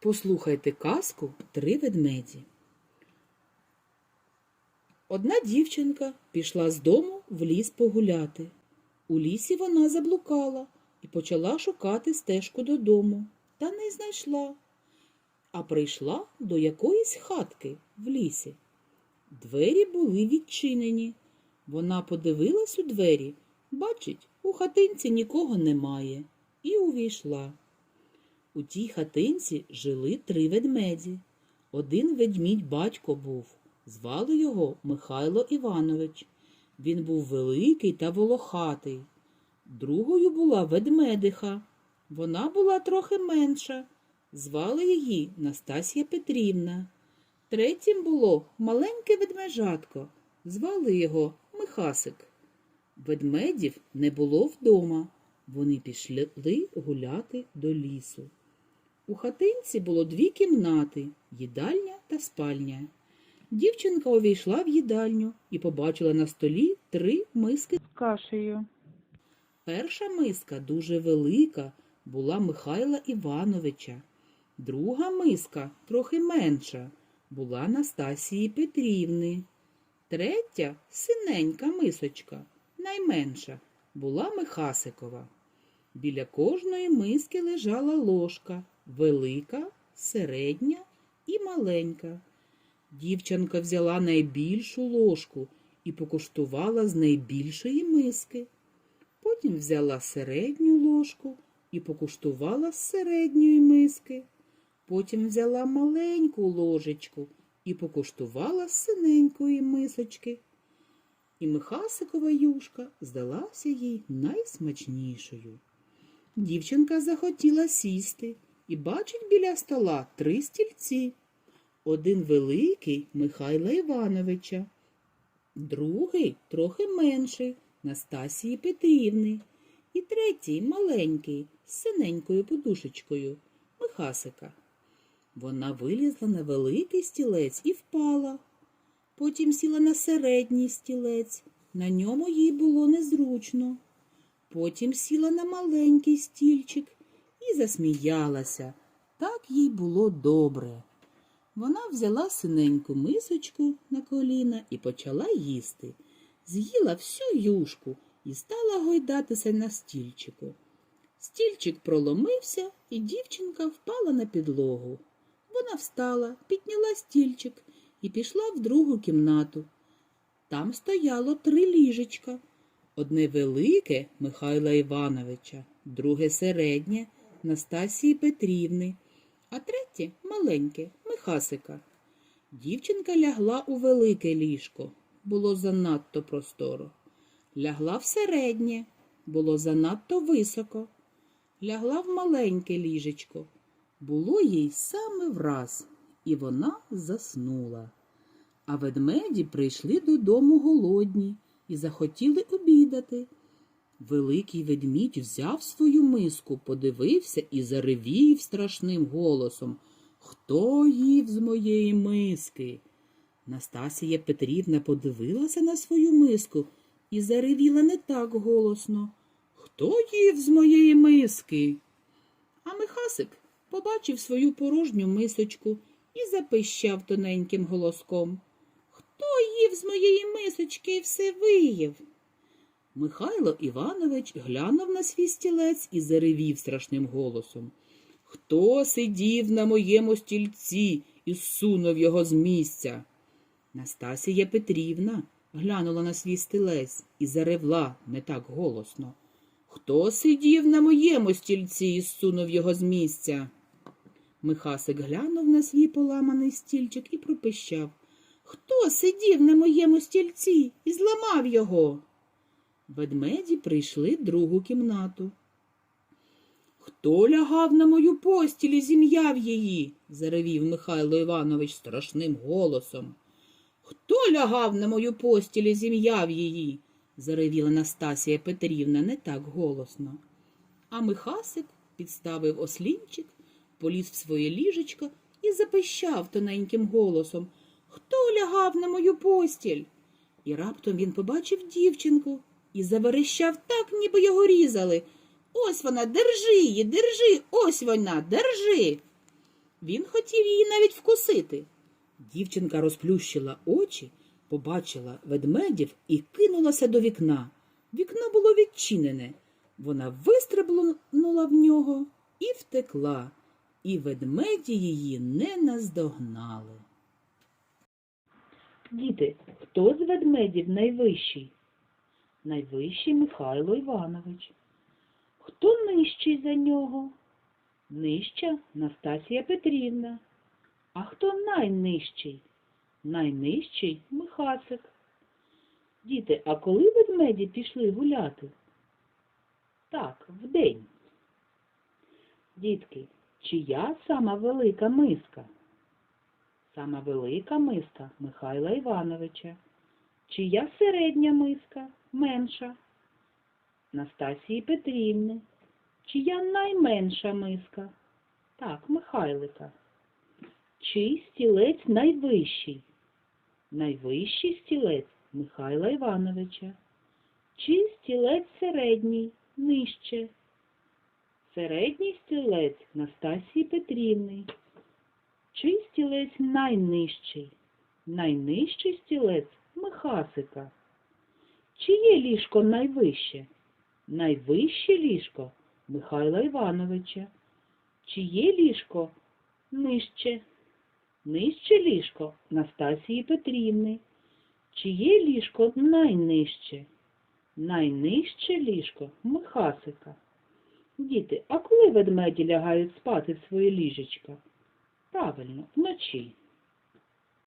Послухайте казку Три ведмеді. Одна дівчинка пішла з дому в ліс погуляти. У лісі вона заблукала і почала шукати стежку додому, та не знайшла, а прийшла до якоїсь хатки в лісі. Двері були відчинені. Вона подивилась у двері, бачить, у хатинці нікого немає, і увійшла. У тій хатинці жили три ведмеді. Один ведмідь батько був. Звали його Михайло Іванович. Він був великий та волохатий. Другою була ведмедиха. Вона була трохи менша. Звали її Настасія Петрівна. Третім було маленьке ведмежатко. Звали його Михасик. Ведмедів не було вдома. Вони пішли гуляти до лісу. У хатинці було дві кімнати їдальня та спальня. Дівчинка увійшла в їдальню і побачила на столі три миски з кашею. Перша миска, дуже велика, була Михайла Івановича. Друга миска, трохи менша, була Настасії Петрівни. Третя синенька мисочка, найменша, була Михасикова. Біля кожної миски лежала ложка велика, середня і маленька. Дівчинка взяла найбільшу ложку і покуштувала з найбільшої миски. Потім взяла середню ложку і покуштувала з середньої миски. Потім взяла маленьку ложечку і покуштувала з синенької мисочки. І Михасикова юшка здалася їй найсмачнішою. Дівчинка захотіла сісти і бачить біля стола три стільці. Один великий Михайла Івановича, другий трохи менший Настасії Петрівни, і третій маленький з синенькою подушечкою Михасика. Вона вилізла на великий стілець і впала. Потім сіла на середній стілець. На ньому їй було незручно. Потім сіла на маленький стільчик і засміялася. Так їй було добре. Вона взяла синеньку мисочку на коліна і почала їсти. З'їла всю юшку і стала гойдатися на стільчику. Стільчик проломився, і дівчинка впала на підлогу. Вона встала, підняла стільчик і пішла в другу кімнату. Там стояло три ліжечка. Одне велике Михайла Івановича, друге середнє Настасії Петрівни, а третє маленьке Михасика. Дівчинка лягла у велике ліжко, було занадто просторо. Лягла в середнє, було занадто високо. Лягла в маленьке ліжечко. Було їй саме враз, і вона заснула. А ведмеді прийшли додому голодні і захотіли обідати. Великий ведмідь взяв свою миску, подивився і заревів страшним голосом. Хто їв з моєї миски? Настасія Петрівна подивилася на свою миску і заревіла не так голосно. Хто їв з моєї миски? А Михасик побачив свою порожню мисочку і запищав тоненьким голоском. Хто з моєї мисочки і все виїв? Михайло Іванович глянув на свій стілець і заревів страшним голосом. Хто сидів на моєму стільці і сунув його з місця? Настасія Петрівна глянула на свій стілець і заревла не так голосно. Хто сидів на моєму стільці і сунув його з місця? Михасик глянув на свій поламаний стільчик і пропищав. Хто сидів на моєму стільці і зламав його? Ведмеді прийшли в другу кімнату. Хто лягав на мою постіль і зім'яв її? заревів Михайло Іванович страшним голосом. Хто лягав на мою постіль і зім'яв її? заревіла Настасія Петрівна не так голосно. А Михасик підставив ослінчик, поліз в своє ліжечко і запищав тоненьким голосом. Хто лягав на мою постіль? І раптом він побачив дівчинку і заверещав так, ніби його різали. Ось вона, держи її, держи, ось вона, держи. Він хотів її навіть вкусити. Дівчинка розплющила очі, побачила ведмедів і кинулася до вікна. Вікно було відчинене. Вона вистрибнула в нього і втекла, і ведмеді її не наздогнали. Діти, хто з ведмедів найвищий? Найвищий Михайло Іванович. Хто нижчий за нього? Нижча Настасія Петрівна. А хто найнижчий? Найнижчий Михасик. Діти, а коли ведмеді пішли гуляти? Так, вдень. Дітки, чия сама велика миска? Сама велика миска Михайла Івановича. Чия середня миска менша? Настасії Петрівни. Чия найменша миска? Так, Михайлика. Чий стілець найвищий? Найвищий стілець Михайла Івановича. Чий стілець середній, нижче? Середній стілець Настасії Петрівни. Чий стілець найнижчий? Найнижчий стілець Михасика. Чиє ліжко найвище? Найвище ліжко Михайла Івановича. Чиє ліжко нижче? Нижче ліжко Настасії Петрівни. Чиє ліжко найнижче? Найнижче ліжко Михасика. Діти, а коли ведмеді лягають спати в своє ліжечко? Правильно, вночі.